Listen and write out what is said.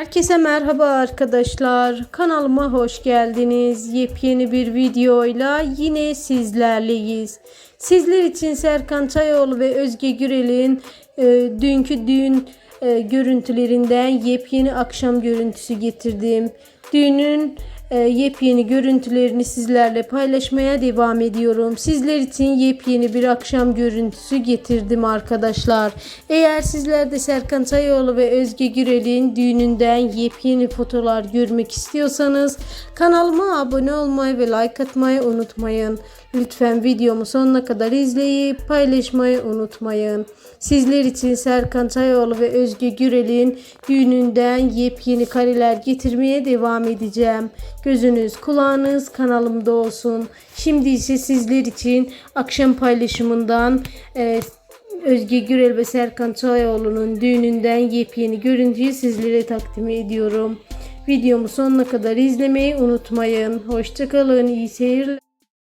Herkese merhaba arkadaşlar. Kanalıma hoş geldiniz. Yepyeni bir videoyla yine sizlerleyiz. Sizler için Serkan Çayoğlu ve Özge Gürel'in e, dünkü düğün e, görüntülerinden yepyeni akşam görüntüsü getirdim. Düğünün e, yepyeni görüntülerini sizlerle paylaşmaya devam ediyorum. Sizler için yepyeni bir akşam görüntüsü getirdim arkadaşlar. Eğer sizler de Serkan Çayoğlu ve Özge Gürel'in düğününden yepyeni fotolar görmek istiyorsanız kanalıma abone olmayı ve like atmayı unutmayın. Lütfen videomu sonuna kadar izleyip paylaşmayı unutmayın. Sizler için Serkan Çayoğlu ve Özge Gürel'in düğününden yepyeni kareler getirmeye devam edeceğim. Gözünüz kulağınız kanalımda olsun. Şimdi ise sizler için akşam paylaşımından e, Özge Gürel ve Serkan Çayoğlu'nun düğününden yepyeni görüntüyü sizlere takdim ediyorum. Videomu sonuna kadar izlemeyi unutmayın. Hoşçakalın, iyi seyirler.